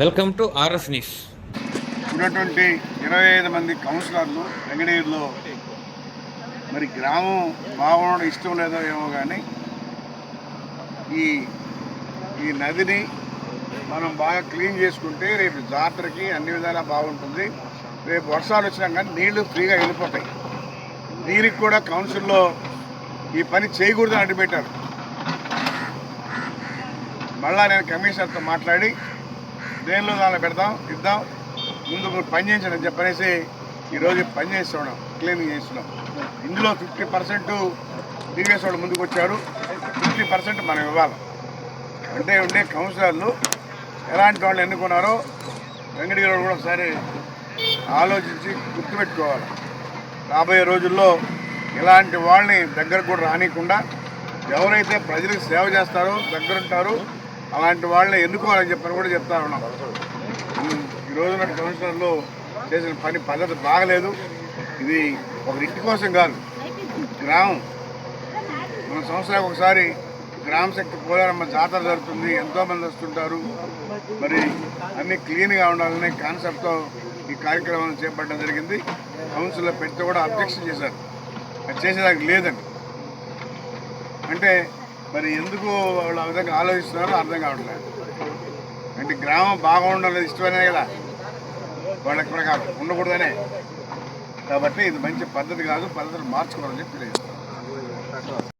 Welcome to RS news. ఉన్నటువంటి ఇరవై ఐదు మంది కౌన్సిలర్లు వెంకటగిరిలో మరి గ్రామం బాగుండడం ఇష్టం లేదో ఏమో కానీ ఈ ఈ నదిని మనం బాగా క్లీన్ చేసుకుంటే రేపు జాతరకి అన్ని విధాలా బాగుంటుంది. రేపు వర్షాలు వచ్చినా కానీ నీళ్ళు ఫ్రీగా వెళ్ళిపోతాయి. దీనికి కూడా కౌన్సిల్లో ఈ పని చేయకూడదని అడ్డుపెట్టారు. మళ్ళా నేను కమిషనర్తో మాట్లాడి దేనిలో దానిలో పెడదాం ఇద్దాం. ముందు మీరు పని చెప్పనేసి ఈరోజు పని చేస్తున్నాం క్లీనింగ్ చేస్తున్నాం. ఇందులో ఫిఫ్టీ పర్సెంట్ టీవీఎస్ వాళ్ళు ముందుకు వచ్చారు. ఫిఫ్టీ పర్సెంట్ మనం ఇవ్వాలి. అంటే ఉండే కౌన్సిలర్లు ఎలాంటి వాళ్ళు ఎన్నుకున్నారో వెంకటగిరి కూడా ఒకసారి ఆలోచించి గుర్తుపెట్టుకోవాలి. రాబోయే రోజుల్లో ఇలాంటి వాళ్ళని దగ్గరకు కూడా రానియకుండా ఎవరైతే ప్రజలకు సేవ చేస్తారో దగ్గరుంటారో అలాంటి వాళ్ళని ఎన్నుకోవాలని చెప్పని కూడా చెప్తా ఉన్నాం. ఉమ్, ఈ రోజున కమిషనర్లు చేసిన పని పద్ధతి బాగలేదు. ఇది ఒక ఇంటి కోసం కాదు. గ్రామం. మన సంవత్సరానికి ఒకసారి గ్రామ శక్తి పోలారమ్మ జాతర జరుగుతుంది. ఎంతోమంది వస్తుంటారు. మరి అన్నీ క్లీన్గా ఉండాలనే కాన్సెప్ట్తో ఈ కార్యక్రమాన్ని చేపట్టడం జరిగింది. కౌన్సిల్లో పెడితే కూడా అబ్జెక్షన్ చేశారు. అది చేసేదానికి లేదండి. అంటే మరి ఎందుకు వాళ్ళు ఆ విధంగా ఆలోచిస్తున్నారో అర్థం కావట్లేదు. అంటే గ్రామం బాగుండాలి ఇష్టమనే కదా? వాళ్ళకి ప్రకారం ఉండకూడదనే. కాబట్టి ఇది మంచి పద్ధతి కాదు పద్ధతులు మార్చుకోవాలని చెప్పి